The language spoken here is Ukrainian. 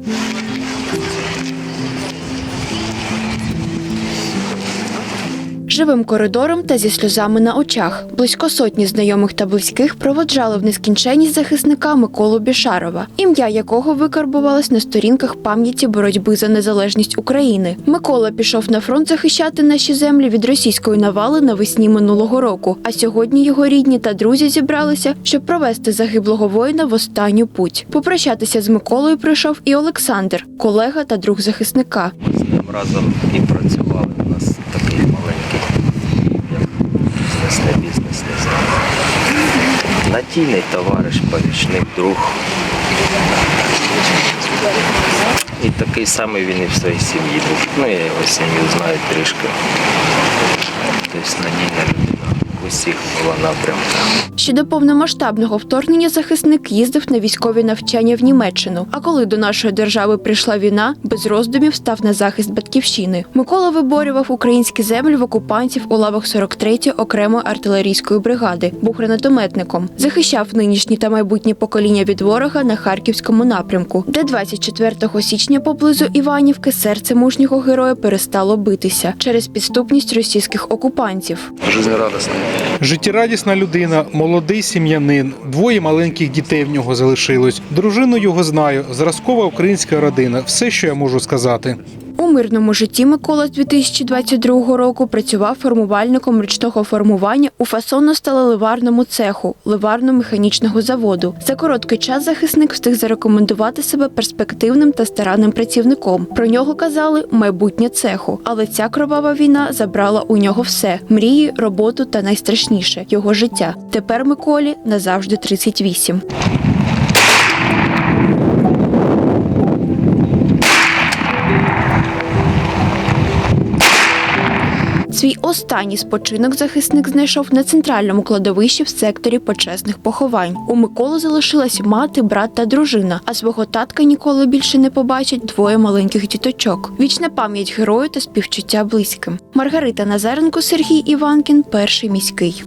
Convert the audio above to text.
Thank you. Живим коридором та зі сльозами на очах близько сотні знайомих та близьких проводжали в нескінченність захисника Миколу Бішарова, ім'я якого викарбувалось на сторінках пам'яті боротьби за незалежність України. Микола пішов на фронт захищати наші землі від російської навали навесні минулого року. А сьогодні його рідні та друзі зібралися, щоб провести загиблого воїна в останню путь. Попрощатися з Миколою прийшов і Олександр, колега та друг захисника. Ми з ним разом і працювали. У нас такий маленький, як бізнес, не бізнес, не знаю. Надійний товариш, помічник, друг. І такий самий він і в своїй сім'ї був. Ну, я його сім'ю знаю трішки. Тобто надійна усіх була напрямках. Ще до повномасштабного вторгнення захисник їздив на військові навчання в Німеччину. А коли до нашої держави прийшла війна, без роздумів став на захист батьківщини. Микола виборював українські землі в окупантів у лавах 43-ї окремої артилерійської бригади. Був гранатометником. Захищав нинішні та майбутні покоління від ворога на харківському напрямку, де 24 січня поблизу Іванівки серце мужнього героя перестало битися через підступність російських окупантів. Жизнерадостний. Життєрадісна людина, молодий сім'янин, двоє маленьких дітей в нього залишилось. Дружину його знаю, зразкова українська родина. Все, що я можу сказати. У мирному житті Микола з 2022 року працював формувальником ручного формування у фасонно-сталеливарному цеху ливарно-механічного заводу. За короткий час захисник встиг зарекомендувати себе перспективним та старанним працівником. Про нього казали майбутнє цеху. Але ця кровава війна забрала у нього все: мрії, роботу та найстрашніше його життя. Тепер Миколі назавжди 38. Свій останній спочинок захисник знайшов на центральному кладовищі в секторі почесних поховань. У Миколи залишилась мати, брат та дружина, а свого татка ніколи більше не побачать двоє маленьких діточок. Вічна пам'ять герою та співчуття близьким. Маргарита Назаренко, Сергій Іванкін, перший міський.